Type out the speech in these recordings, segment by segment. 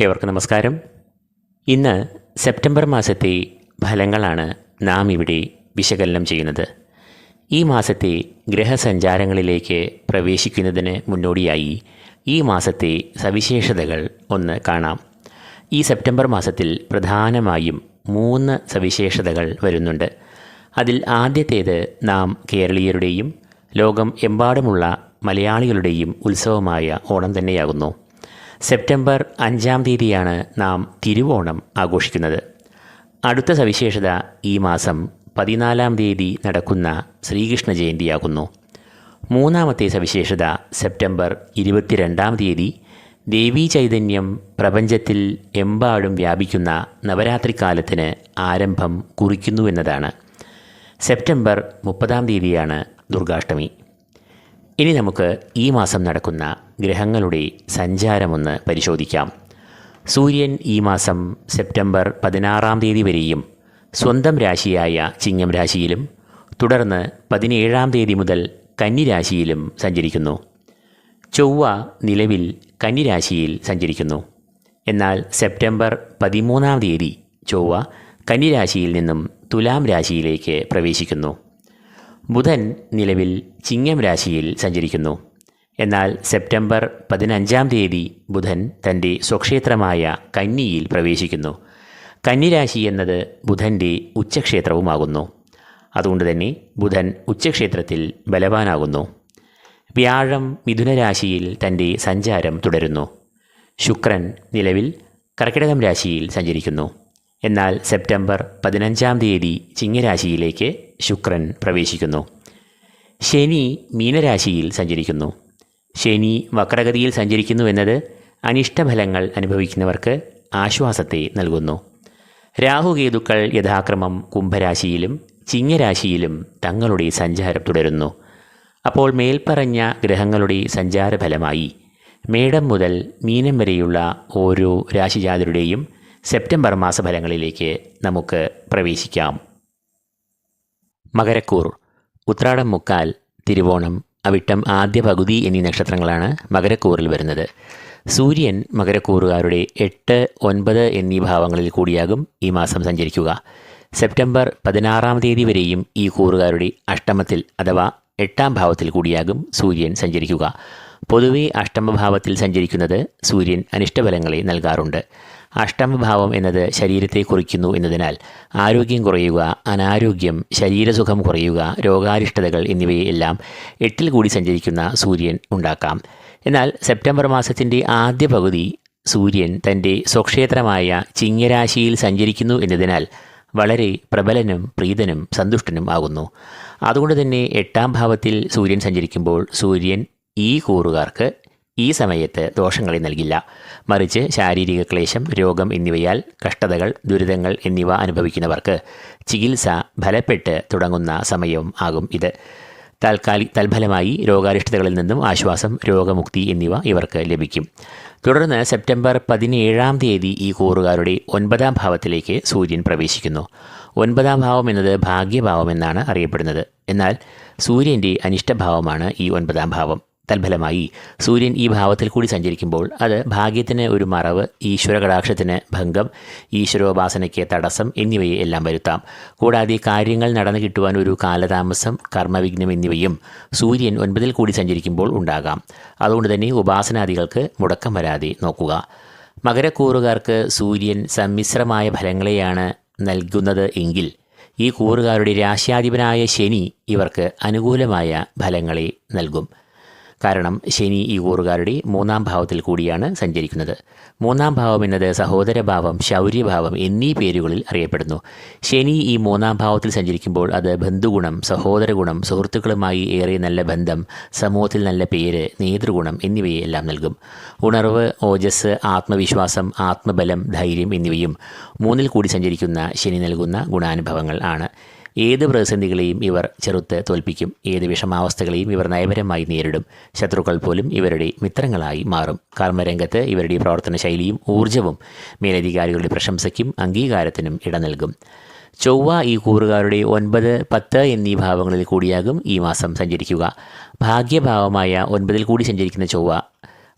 ഏവർക്കും നമസ്കാരം. ഇന്ന് സെപ്റ്റംബർ മാസത്തെ ഫലങ്ങളാണ് നാം ഇവിടെ വിശകലനം ചെയ്യുന്നത്. ഈ മാസത്തെ ഗ്രഹസഞ്ചാരങ്ങളിലേക്ക് പ്രവേശിക്കുന്നതിന് മുന്നോടിയായി ഈ മാസത്തെ സവിശേഷതകൾ ഒന്ന് കാണാം. ഈ സെപ്റ്റംബർ മാസത്തിൽ പ്രധാനമായും മൂന്ന് സവിശേഷതകൾ വരുന്നുണ്ട്. അതിൽ ആദ്യത്തേത് നാം കേരളീയരുടെയും ലോകം എമ്പാടുമുള്ള മലയാളികളുടെയും ഉത്സവമായ ഓണം തന്നെയാകുന്നു. സെപ്റ്റംബർ അഞ്ചാം തീയതിയാണ് നാം തിരുവോണം ആഘോഷിക്കുന്നത്. അടുത്ത സവിശേഷത ഈ മാസം പതിനാലാം തീയതി നടക്കുന്ന ശ്രീകൃഷ്ണ ജയന്തിയാകുന്നു മൂന്നാമത്തെ സവിശേഷത സെപ്റ്റംബർ ഇരുപത്തിരണ്ടാം തീയതി ദേവീ ചൈതന്യം പ്രപഞ്ചത്തിൽ എമ്പാടും വ്യാപിക്കുന്ന നവരാത്രി കാലത്തിന് ആരംഭം കുറിക്കുന്നുവെന്നതാണ് സെപ്റ്റംബർ മുപ്പതാം തീയതിയാണ് ദുർഗാഷ്ടമി. ഇനി നമുക്ക് ഈ മാസം നടക്കുന്ന ഗ്രഹങ്ങളുടെ സഞ്ചാരമൊന്ന് പരിശോധിക്കാം. സൂര്യൻ ഈ മാസം സെപ്റ്റംബർ പതിനാറാം തീയതി വരെയും സ്വന്തം രാശിയായ ചിങ്ങം രാശിയിലും തുടർന്ന് പതിനേഴാം തീയതി മുതൽ കന്നിരാശിയിലും സഞ്ചരിക്കുന്നു. ചൊവ്വ നിലവിൽ കന്നിരാശിയിൽ സഞ്ചരിക്കുന്നു. എന്നാൽ സെപ്റ്റംബർ പതിമൂന്നാം തീയതി ചൊവ്വ കന്നിരാശിയിൽ നിന്നും തുലാം രാശിയിലേക്ക് പ്രവേശിക്കുന്നു. ബുധൻ നിലവിൽ ചിങ്ങം രാശിയിൽ സഞ്ചരിക്കുന്നു. എന്നാൽ സെപ്റ്റംബർ പതിനഞ്ചാം തീയതി ബുധൻ തന്റെ സ്വക്ഷേത്രമായ കന്നിയിൽ പ്രവേശിക്കുന്നു. കന്നിരാശി എന്നത് ബുധന്റെ ഉച്ചക്ഷേത്രവുമാകുന്നു. അതുകൊണ്ട് തന്നെ ബുധൻ ഉച്ചക്ഷേത്രത്തിൽ ബലവാനാകുന്നു. വ്യാഴം മിഥുനരാശിയിൽ തന്റെ സഞ്ചാരം തുടരുന്നു. ശുക്രൻ നിലവിൽ കർക്കിടകം രാശിയിൽ സഞ്ചരിക്കുന്നു. എന്നാൽ സെപ്റ്റംബർ പതിനഞ്ചാം തീയതി ചിങ്ങരാശിയിലേക്ക് ശുക്രൻ പ്രവേശിക്കുന്നു. ശനി മീനരാശിയിൽ സഞ്ചരിക്കുന്നു. ശനി വക്രഗതിയിൽ സഞ്ചരിക്കുന്നു എന്നത് അനിഷ്ടഫലങ്ങൾ അനുഭവിക്കുന്നവർക്ക് ആശ്വാസത്തെ നൽകുന്നു. രാഹുകേതുക്കൾ യഥാക്രമം കുംഭരാശിയിലും ചിങ്ങരാശിയിലും തങ്ങളുടെ സഞ്ചാരം തുടരുന്നു. അപ്പോൾ മേൽപ്പറഞ്ഞ ഗ്രഹങ്ങളുടെ സഞ്ചാരഫലമായി മേടം മുതൽ മീനം വരെയുള്ള ഓരോ രാശിജാതരുടെയും സെപ്റ്റംബർ മാസഫലങ്ങളിലേക്ക് നമുക്ക് പ്രവേശിക്കാം. മകരക്കൂർ ഉത്രാടം മുക്കാൽ തിരുവോണം അവിട്ടം ആദ്യ പകുതി എന്നീ നക്ഷത്രങ്ങളാണ് മകരക്കൂറിൽ വരുന്നത്. സൂര്യൻ മകരക്കൂറുകാരുടെ എട്ട് ഒൻപത് എന്നീ ഭാവങ്ങളിൽ കൂടിയാകും ഈ മാസം സഞ്ചരിക്കുക. സെപ്റ്റംബർ പതിനാറാം തീയതി വരെയും ഈ കൂറുകാരുടെ അഷ്ടമത്തിൽ അഥവാ എട്ടാം ഭാവത്തിൽ കൂടിയാകും സൂര്യൻ സഞ്ചരിക്കുക. പൊതുവെ അഷ്ടമഭാവത്തിൽ സഞ്ചരിക്കുന്നത് സൂര്യൻ അനിഷ്ടഫലങ്ങളെ നൽകാറുണ്ട്. അഷ്ടമഭാവം എന്നത് ശരീരത്തെ കുറിക്കുന്നു എന്നതിനാൽ ആരോഗ്യം കുറയുക അനാരോഗ്യം ശരീരസുഖം കുറയുക രോഗാരിഷ്ടതകൾ എന്നിവയെല്ലാം എട്ടിൽ കൂടി സഞ്ചരിക്കുന്ന സൂര്യൻ ഉണ്ടാക്കാം. എന്നാൽ സെപ്റ്റംബർ മാസത്തിന്റെ ആദ്യ പകുതി സൂര്യൻ തന്റെ സ്വക്ഷേത്രമായ ചിങ്ങരാശിയിൽ സഞ്ചരിക്കുന്നു എന്നതിനാൽ വളരെ പ്രബലനും പ്രീതനും സന്തുഷ്ടനും ആകുന്നു. അതുകൊണ്ട് തന്നെ എട്ടാം ഭാവത്തിൽ സൂര്യൻ സഞ്ചരിക്കുമ്പോൾ സൂര്യൻ ഈ കൂറുകാർക്ക് ഈ സമയത്ത് ദോഷങ്ങളെ നൽകില്ല. മറിച്ച് ശാരീരിക ക്ലേശം രോഗം എന്നിവയാൽ കഷ്ടതകൾ ദുരിതങ്ങൾ എന്നിവ അനുഭവിക്കുന്നവർക്ക് ചികിത്സ ഫലപ്പെട്ട് തുടങ്ങുന്ന സമയവും ആകും ഇത്. താൽക്കാലി തൽഫലമായി രോഗാരിഷ്ടതകളിൽ നിന്നും ആശ്വാസം രോഗമുക്തി എന്നിവ ഇവർക്ക് ലഭിക്കും. തുടർന്ന് സെപ്റ്റംബർ പതിനേഴാം തീയതി ഈ കൂറുകാരുടെ ഒൻപതാം ഭാവത്തിലേക്ക് സൂര്യൻ പ്രവേശിക്കുന്നു. ഒൻപതാം ഭാവം എന്നത് ഭാഗ്യഭാവം എന്നാണ് അറിയപ്പെടുന്നത്. എന്നാൽ സൂര്യന്റെ അനിഷ്ടഭാവമാണ് ഈ ഒൻപതാം ഭാവം. തൽഫലമായി. സൂര്യൻ ഈ ഭാവത്തിൽ കൂടി സഞ്ചരിക്കുമ്പോൾ അത് ഭാഗ്യത്തിന് ഒരു മറവ് ഈശ്വര കടാക്ഷത്തിന് ഭംഗം ഈശ്വരോപാസനയ്ക്ക് തടസ്സം എന്നിവയെ എല്ലാം വരുത്താം. കൂടാതെ കാര്യങ്ങൾ നടന്നു കിട്ടുവാൻ ഒരു കാലതാമസം കർമ്മവിഘ്നം എന്നിവയും സൂര്യൻ ഒൻപതിൽ കൂടി സഞ്ചരിക്കുമ്പോൾ ഉണ്ടാകാം. അതുകൊണ്ട് തന്നെ ഉപാസനാദികൾക്ക് മുടക്കം വരാതെ നോക്കുക. മകരക്കൂറുകാർക്ക് സൂര്യൻ സമ്മിശ്രമായ ഫലങ്ങളെയാണ് നൽകുന്നത് എങ്കിൽ ഈ കൂറുകാരുടെ രാശ്യാധിപനായ ശനി ഇവർക്ക് അനുകൂലമായ ഫലങ്ങളെ നൽകും. കാരണം ശനി ഈ കൂറുകാരുടെ മൂന്നാം ഭാവത്തിൽ കൂടിയാണ് സഞ്ചരിക്കുന്നത്. മൂന്നാം ഭാവം എന്നത് സഹോദരഭാവം ശൗര്യഭാവം എന്നീ പേരുകളിൽ അറിയപ്പെടുന്നു. ശനി ഈ മൂന്നാം ഭാവത്തിൽ സഞ്ചരിക്കുമ്പോൾ അത് ബന്ധുഗുണം സഹോദരഗുണം സുഹൃത്തുക്കളുമായി ഏറെ നല്ല ബന്ധം സമൂഹത്തിൽ നല്ല പേര് നേതൃഗുണം എന്നിവയെല്ലാം നൽകും. ഉണർവ് ഓജസ് ആത്മവിശ്വാസം ആത്മബലം ധൈര്യം എന്നിവയും മൂന്നിൽ കൂടി സഞ്ചരിക്കുന്ന ശനി നൽകുന്ന ഗുണാനുഭവങ്ങൾ ആണ്. ഏത് പ്രതിസന്ധികളെയും ഇവർ ചെറുത്ത് തോൽപ്പിക്കും. ഏത് വിഷമാവസ്ഥകളെയും ഇവർ നയപരമായി നേരിടും. ശത്രുക്കൾ പോലും ഇവരുടെ മിത്രങ്ങളായി മാറും. കർമ്മരംഗത്ത് ഇവരുടെ പ്രവർത്തന ശൈലിയും ഊർജവും മേലധികാരികളുടെ പ്രശംസയ്ക്കും അംഗീകാരത്തിനും ഇട നൽകും. ചൊവ്വ ഈ കൂറുകാരുടെ ഒൻപത് പത്ത് എന്നീ ഭാവങ്ങളിൽ കൂടിയാകും ഈ മാസം സഞ്ചരിക്കുക. ഭാഗ്യഭാവമായ ഒൻപതിൽ കൂടി സഞ്ചരിക്കുന്ന ചൊവ്വ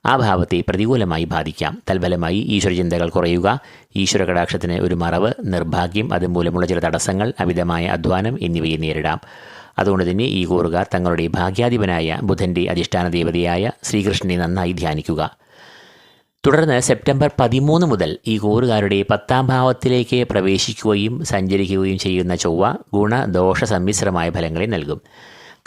ആ ഭാവത്തെ പ്രതികൂലമായി ബാധിക്കാം. തൽഫലമായി ഈശ്വരചിന്തകൾ കുറയുക. ഈശ്വര കടാക്ഷത്തിന് ഒരു മറവ് നിർഭാഗ്യം അതുമൂലമുള്ള ചില തടസ്സങ്ങൾ അമിതമായ അധ്വാനം എന്നിവയെ നേരിടാം. അതുകൊണ്ട് തന്നെ ഈ കൂറുകാർ തങ്ങളുടെ ഭാഗ്യാധിപനായ ബുധന്റെ അധിഷ്ഠാന ദേവതയായ ശ്രീകൃഷ്ണനെ നന്നായി ധ്യാനിക്കുക. തുടർന്ന് സെപ്റ്റംബർ പതിമൂന്ന് മുതൽ ഈ കൂറുകാരുടെ പത്താം ഭാവത്തിലേക്ക് പ്രവേശിക്കുകയും സഞ്ചരിക്കുകയും ചെയ്യുന്ന ചൊവ്വ ഗുണദോഷ സമ്മിശ്രമായ ഫലങ്ങളെ നൽകും.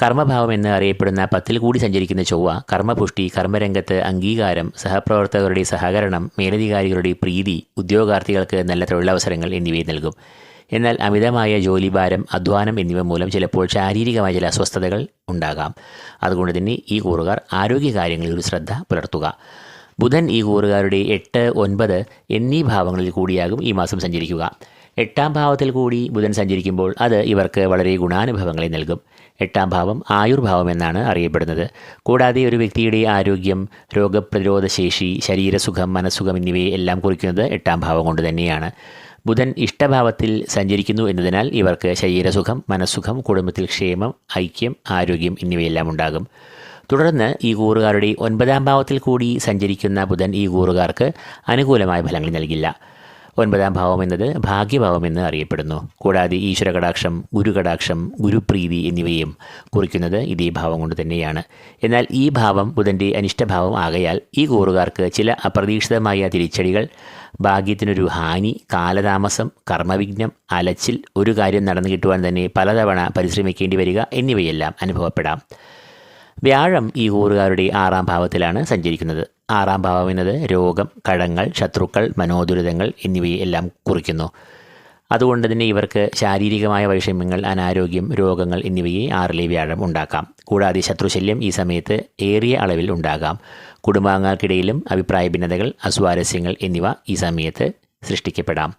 കർമ്മഭാവം എന്ന് അറിയപ്പെടുന്ന പത്തിൽ കൂടി സഞ്ചരിക്കുന്ന ചൊവ്വ കർമ്മപുഷ്ടി കർമ്മരംഗത്ത് അംഗീകാരം സഹപ്രവർത്തകരുടെ സഹകരണം മേലധികാരികളുടെ പ്രീതി ഉദ്യോഗാർത്ഥികൾക്ക് നല്ല തൊഴിലവസരങ്ങൾ എന്നിവയെ നൽകും. എന്നാൽ അമിതമായ ജോലിഭാരം അധ്വാനം എന്നിവ മൂലം ചിലപ്പോൾ ശാരീരികമായ ചില അസ്വസ്ഥതകൾ ഉണ്ടാകാം. അതുകൊണ്ട് തന്നെ ഈ കൂറുകാർ ആരോഗ്യകാര്യങ്ങളിൽ ഒരു ശ്രദ്ധ പുലർത്തുക. ബുധൻ ഈ കൂറുകാരുടെ എട്ട് ഒൻപത് എന്നീ ഭാവങ്ങളിൽ കൂടിയാകും ഈ മാസം സഞ്ചരിക്കുക. എട്ടാം ഭാവത്തിൽ കൂടി ബുധൻ സഞ്ചരിക്കുമ്പോൾ അത് ഇവർക്ക് വളരെ ഗുണാനുഭവങ്ങളെ നൽകും. എട്ടാം ഭാവം ആയുർഭാവം എന്നാണ് അറിയപ്പെടുന്നത്. കൂടാതെ ഒരു വ്യക്തിയുടെ ആരോഗ്യം രോഗപ്രതിരോധ ശേഷി ശരീരസുഖം മനസ്സുഖം എന്നിവയെ എല്ലാം കുറിക്കുന്നത് എട്ടാം ഭാവം കൊണ്ട് തന്നെയാണ്. ബുധൻ ഇഷ്ടഭാവത്തിൽ സഞ്ചരിക്കുന്നു എന്നതിനാൽ ഇവർക്ക് ശരീരസുഖം മനസ്സുഖം കുടുംബത്തിൽ ക്ഷേമം ഐക്യം ആരോഗ്യം എന്നിവയെല്ലാം ഉണ്ടാകും. തുടർന്ന് ഈ കൂറുകാരുടെ ഒൻപതാം ഭാവത്തിൽ കൂടി സഞ്ചരിക്കുന്ന ബുധൻ ഈ കൂറുകാർക്ക് അനുകൂലമായ ഫലങ്ങൾ നൽകില്ല. ഒൻപതാം ഭാവം എന്നത് ഭാഗ്യഭാവം എന്ന് അറിയപ്പെടുന്നു. കൂടാതെ ഈശ്വര കടാക്ഷം ഗുരുകടാക്ഷം ഗുരുപ്രീതി എന്നിവയും കുറിക്കുന്നത് ഇതേ ഭാവം കൊണ്ട് തന്നെയാണ്. എന്നാൽ ഈ ഭാവം ബുധന്റെ അനിഷ്ടഭാവം ആകയാൽ ഈ കൂറുകാർക്ക് ചില അപ്രതീക്ഷിതമായ തിരിച്ചടികൾ ഭാഗ്യത്തിനൊരു ഹാനി കാലതാമസം കർമ്മവിഘ്നം അലച്ചിൽ ഒരു കാര്യം നടന്നു കിട്ടുവാൻ തന്നെ പലതവണ പരിശ്രമിക്കേണ്ടി വരിക എന്നിവയെല്ലാം അനുഭവപ്പെടാം. വ്യാഴം ഈ കൂറുകാരുടെ ആറാം ഭാവത്തിലാണ് സഞ്ചരിക്കുന്നത്. ആറാം ഭാവം എന്നത് രോഗം കടങ്ങൾ ശത്രുക്കൾ മനോദുരിതങ്ങൾ എന്നിവയെ എല്ലാം കുറിക്കുന്നു. അതുകൊണ്ട് തന്നെ ഇവർക്ക് ശാരീരികമായ വൈഷമ്യങ്ങൾ അനാരോഗ്യം രോഗങ്ങൾ എന്നിവയെ ആറിലെ വ്യാഴം ഉണ്ടാക്കാം. കൂടാതെ ശത്രുശല്യം ഈ സമയത്ത് ഏറിയ അളവിൽ ഉണ്ടാകാം. കുടുംബാംഗങ്ങൾക്കിടയിലും അഭിപ്രായ ഭിന്നതകൾ അസ്വാരസ്യങ്ങൾ എന്നിവ ഈ സമയത്ത് സൃഷ്ടിക്കപ്പെടാം.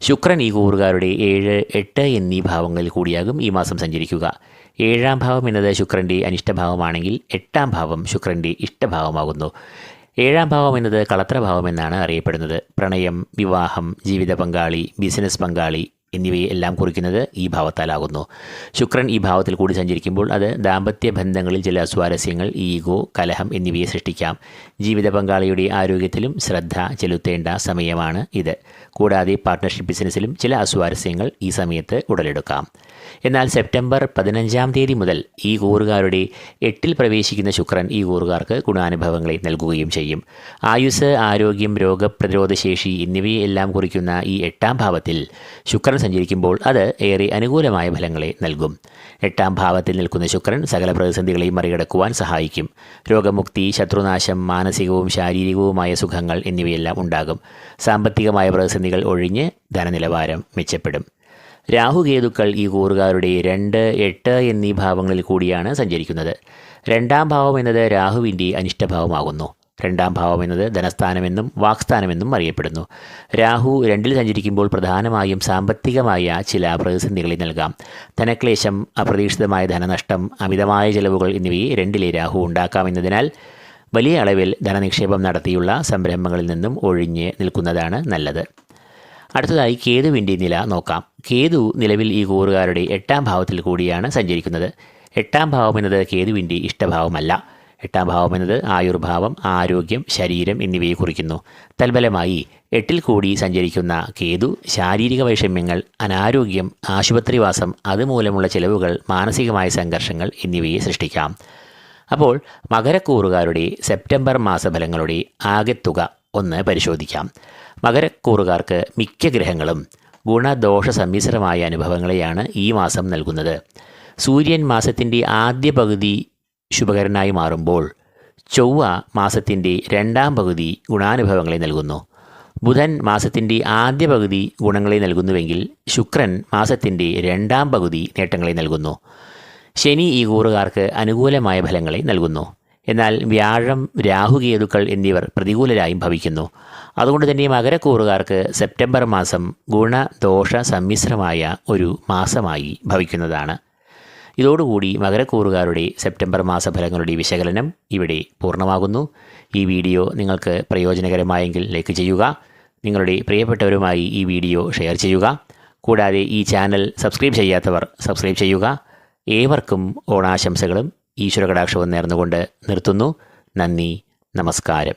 ശുക്രൻ ഈ കൂറുകാരുടെ ഏഴ് എട്ട് എന്നീ ഭാവങ്ങളിൽ കൂടിയാകും ഈ മാസം സഞ്ചരിക്കുക. ഏഴാം ഭാവം എന്നത് ശുക്രന്റെ അനിഷ്ടഭാവമാണെങ്കിൽ എട്ടാം ഭാവം ശുക്രന്റെ ഇഷ്ടഭാവമാകുന്നു. ഏഴാം ഭാവം എന്നത് കളത്രഭാവം എന്നാണ് അറിയപ്പെടുന്നത്. പ്രണയം വിവാഹം ജീവിത പങ്കാളി ബിസിനസ് പങ്കാളി എന്നിവയെ എല്ലാം കുറിക്കുന്നത് ഈ ഭാവത്താലാകുന്നു. ശുക്രൻ ഈ ഭാവത്തിൽ കൂടി സഞ്ചരിക്കുമ്പോൾ അത് ദാമ്പത്യ ബന്ധങ്ങളിൽ ചില സ്വാരസ്യങ്ങൾ ഈഗോ കലഹം എന്നിവയെ സൃഷ്ടിക്കാം. ജീവിത പങ്കാളിയുടെ ആരോഗ്യത്തിലും ശ്രദ്ധ ചെലുത്തേണ്ട സമയമാണ് ഇത്. കൂടാതെ പാർട്ട്ണർഷിപ്പ് ബിസിനസ്സിലും ചില അസ്വാരസ്യങ്ങൾ ഈ സമയത്ത് ഉടലെടുക്കാം. എന്നാൽ സെപ്റ്റംബർ പതിനഞ്ചാം തീയതി മുതൽ ഈ കൂറുകാരുടെ എട്ടിൽ പ്രവേശിക്കുന്ന ശുക്രൻ ഈ കൂറുകാർക്ക് ഗുണാനുഭവങ്ങളെ നൽകുകയും ചെയ്യും. ആയുസ് ആരോഗ്യം രോഗപ്രതിരോധശേഷി എന്നിവയെല്ലാം എന്നിവയെ കുറിക്കുന്ന ഈ എട്ടാം ഭാവത്തിൽ ശുക്രൻ സഞ്ചരിക്കുമ്പോൾ അത് ഏറെ അനുകൂലമായ ഫലങ്ങളെ നൽകും. എട്ടാം ഭാവത്തിൽ നിൽക്കുന്ന ശുക്രൻ സകല പ്രതിസന്ധികളെയും മറികടക്കുവാൻ സഹായിക്കും. രോഗമുക്തി ശത്രുനാശം മാനസികവും ശാരീരികവുമായ സുഖങ്ങൾ എന്നിവയെല്ലാം ഉണ്ടാകും. സാമ്പത്തികമായ പ്രതിസന്ധികൾ ഒഴിഞ്ഞ് ധനനിലവാരം മെച്ചപ്പെടും. രാഹുകേതുക്കൾ ഈ കൂറുകാരുടെ രണ്ട് എട്ട് എന്നീ ഭാവങ്ങളിൽ കൂടിയാണ് സഞ്ചരിക്കുന്നത്. രണ്ടാം ഭാവം എന്നത് രാഹുവിന്റെ അനിഷ്ടഭാവമാകുന്നു. രണ്ടാം ഭാവം എന്നത് ധനസ്ഥാനമെന്നും വാക്സ്ഥാനമെന്നും അറിയപ്പെടുന്നു. രാഹു രണ്ടിൽ സഞ്ചരിക്കുമ്പോൾ പ്രധാനമായും സാമ്പത്തികമായ ചില പ്രതിസന്ധികളെ നൽകാം. ധനക്ലേശം അപ്രതീക്ഷിതമായ ധനനഷ്ടം അമിതമായ ചെലവുകൾ എന്നിവയെ രണ്ടിലെ രാഹു ഉണ്ടാക്കാമെന്നതിനാൽ വലിയ അളവിൽ ധനനിക്ഷേപം നടത്തിയുള്ള സംരംഭങ്ങളിൽ നിന്നും ഒഴിഞ്ഞ് നിൽക്കുന്നതാണ് നല്ലത്. അടുത്തതായി കേതുവിന്റെ നില നോക്കാം. കേതു നിലവിൽ ഈ കൂറുകാരുടെ എട്ടാം ഭാവത്തിൽ കൂടിയാണ് സഞ്ചരിക്കുന്നത്. എട്ടാം ഭാവം എന്നത് കേതുവിന്റെ ഇഷ്ടഭാവമല്ല. എട്ടാം ഭാവം എന്നത് ആയുർഭാവം ആരോഗ്യം ശരീരം എന്നിവയെ കുറിക്കുന്നു. തൽഫലമായി എട്ടിൽ കൂടി സഞ്ചരിക്കുന്ന കേതു ശാരീരിക വൈഷമ്യങ്ങൾ അനാരോഗ്യം ആശുപത്രിവാസം അതുമൂലമുള്ള ചെലവുകൾ മാനസികമായ സംഘർഷങ്ങൾ എന്നിവയെ സൃഷ്ടിക്കാം. അപ്പോൾ മകരക്കൂറുകാരുടെ സെപ്റ്റംബർ മാസഫലങ്ങളുടെ ആകെത്തുക ഒന്ന് പരിശോധിക്കാം. മകരക്കൂറുകാർക്ക് മിക്ക ഗ്രഹങ്ങളും ഗുണദോഷ സമ്മിശ്രമായ അനുഭവങ്ങളെയാണ് ഈ മാസം നൽകുന്നത്. സൂര്യൻ മാസത്തിന്റെ ആദ്യ പകുതി ശുഭകരനായി മാറുമ്പോൾ ചൊവ്വ മാസത്തിന്റെ രണ്ടാം പകുതി ഗുണാനുഭവങ്ങളെ നൽകുന്നു. ബുധൻ മാസത്തിന്റെ ആദ്യ പകുതി ഗുണങ്ങളെ നൽകുന്നുവെങ്കിൽ ശുക്രൻ മാസത്തിന്റെ രണ്ടാം പകുതി നേട്ടങ്ങളെ നൽകുന്നു. ശനി ഈ കൂറുകാർക്ക് അനുകൂലമായ ഫലങ്ങളെ നൽകുന്നു. എന്നാൽ വ്യാഴം രാഹുകേതുക്കൾ എന്നിവർ പ്രതികൂലരായും ഭവിക്കുന്നു. അതുകൊണ്ട് തന്നെ മകരക്കൂറുകാർക്ക് സെപ്റ്റംബർ മാസം ഗുണദോഷ സമ്മിശ്രമായ ഒരു മാസമായി ഭവിക്കുന്നതാണ്. ഇതോടുകൂടി മകരക്കൂറുകാരുടെ സെപ്റ്റംബർ മാസ ഫലങ്ങളുടെ വിശകലനം ഇവിടെ പൂർണമാകുന്നു. ഈ വീഡിയോ നിങ്ങൾക്ക് പ്രയോജനകരമായെങ്കിൽ ലൈക്ക് ചെയ്യുക നിങ്ങളുടെ പ്രിയപ്പെട്ടവരുമായി ഈ വീഡിയോ ഷെയർ ചെയ്യുക. കൂടാതെ ഈ ചാനൽ സബ്സ്ക്രൈബ് ചെയ്യാത്തവർ സബ്സ്ക്രൈബ് ചെയ്യുക. ഏവർക്കും ഓണാശംസകളും. ഈശ്വര കടാക്ഷവും നേർന്നുകൊണ്ട് നിർത്തുന്നു. നന്ദി നമസ്കാരം.